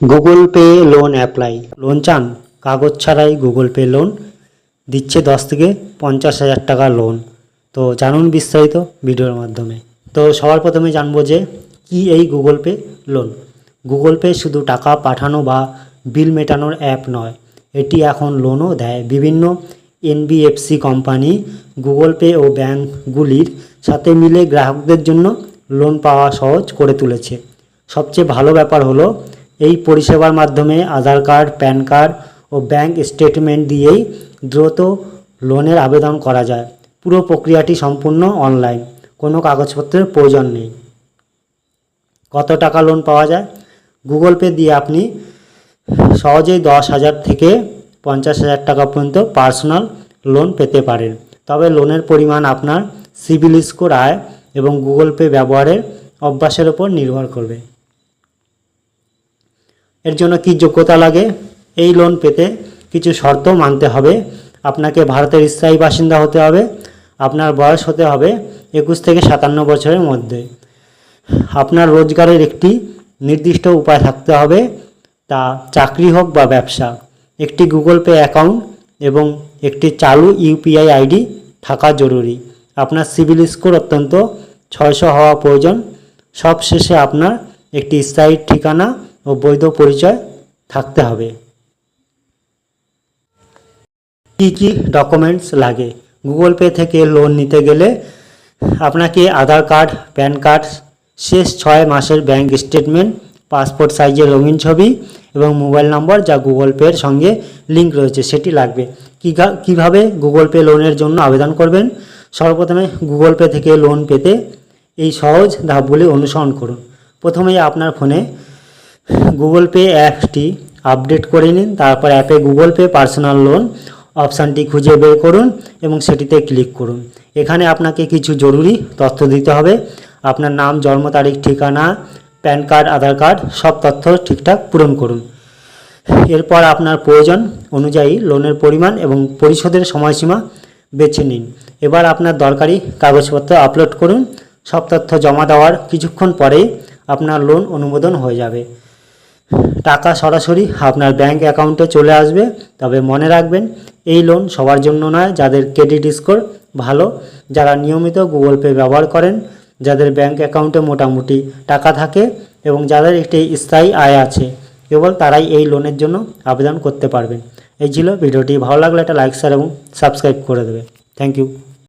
Google Pay loan apply. Loan চান? কাগজ ছাড়াই গুগল পে লোন। দিচ্ছে দশ থেকে পঞ্চাশ হাজার টাকা লোন। তো জানুন বিস্তারিত ভিডিওর মাধ্যমে। তো সবার প্রথমে জানব যে কি এই Google Pay loan? Google Pay শুধু টাকা পাঠানো বা বিল মেটানোর অ্যাপ নয়, এটি এখন লোনও দেয়। বিভিন্ন এনবিএফসি কোম্পানি গুগল পে ও ব্যাঙ্কগুলির সাথে মিলে গ্রাহকদের জন্য লোন পাওয়া সহজ করে তুলেছে। সবচেয়ে ভালো ব্যাপার হলো এই পরিষেবার মাধ্যমে আধার কার্ড, প্যান কার্ড ও ব্যাংক স্টেটমেন্ট দিয়েই দ্রুত লোনের আবেদন করা যায়। পুরো প্রক্রিয়াটি সম্পূর্ণ অনলাইন। কোনো কাগজপত্রের প্রয়োজন নেই। কত টাকা লোন পাওয়া যায়? গুগল পে দিয়ে আপনি সহজেই দশ হাজার থেকে পঞ্চাশ হাজার টাকা পর্যন্ত পার্সোনাল লোন পেতে পারেন। তবে লোনের পরিমাণ আপনার সিবিল স্কোর, আয় এবং গুগল পে ব্যবহারের অভ্যাসের উপর নির্ভর করবে। এর জন্য কি যোগ্যতা লাগে? এই লোন পেতে কিছু শর্ত মানতে হবে। আপনাকে ভারতের স্থায়ী বাসিন্দা হতে হবে। আপনার বয়স হতে হবে একুশ থেকে সাতান্ন বছরের মধ্যে। আপনার রোজগারের একটি নির্দিষ্ট উপায় থাকতে হবে, তা চাকরি হোক বা ব্যবসা। একটি গুগল পে অ্যাকাউন্ট এবং একটি চালু ইউপিআই আইডি থাকা জরুরি। আপনার সিভিল স্কোর অত্যন্ত ছয়শো হওয়া প্রয়োজন। সবশেষে আপনার একটি স্থায়ী ঠিকানা ও বৈধ পরিচয় থাকতে হবে। কী কী ডকুমেন্টস লাগে? গুগল পে থেকে লোন নিতে গেলে আপনাকে আধার কার্ড প্যান কার্ড শেষ ছয় মাসের ব্যাংক স্টেটমেন্ট পাসপোর্ট সাইজের রঙিন ছবি এবং মোবাইল নম্বর যা গুগল পের সঙ্গে লিঙ্ক রয়েছে, সেটি লাগবে। কীভাবে গুগল পে লোনের জন্য আবেদন করবেন? সর্বপ্রথমে গুগল পে থেকে লোন পেতে এই সহজ ধাপগুলি অনুসরণ করুন। প্রথমেই আপনার ফোনে গুগল পে অ্যাপটি আপডেট করে নিন, তারপর অ্যাপে গুগল পে পার্সোনাল লোন অপশানটি খুঁজে বের করুন এবং সেটিতে ক্লিক করুন। এখানে আপনাকে কিছু জরুরি তথ্য দিতে হবে। আপনার নাম, জন্ম তারিখ, ঠিকানা, প্যান কার্ড, আধার কার্ড, সব তথ্য ঠিকঠাক পূরণ করুন। এরপর আপনার প্রয়োজন অনুযায়ী লোনের পরিমাণ এবং পরিশোধের সময়সীমা বেছে নিন। এবার আপনার দরকারি কাগজপত্র আপলোড করুন। সব তথ্য জমা দেওয়ার কিছুক্ষণ পরেই আপনার লোন অনুমোদন হয়ে যাবে। টাকা সরাসরি আপনার ব্যাংক অ্যাকাউন্টে চলে আসবে। তবে মনে রাখবেন, এই লোন সবার জন্য নয়, যাদের ক্রেডিট স্কোর ভালো, যারা নিয়মিত গুগল পে ব্যবহার করেন, যাদের ব্যাংক অ্যাকাউন্টে মোটামুটি টাকা থাকে এবং যাদের একটি স্থায়ী আয় আছে, কেবল তারাই এই লোনের জন্য আবেদন করতে পারবেন। এই ছিল ভিডিওটি। ভালো লাগলে একটা লাইক শেয়ার এবং সাবস্ক্রাইব করে দেবে থ্যাংক ইউ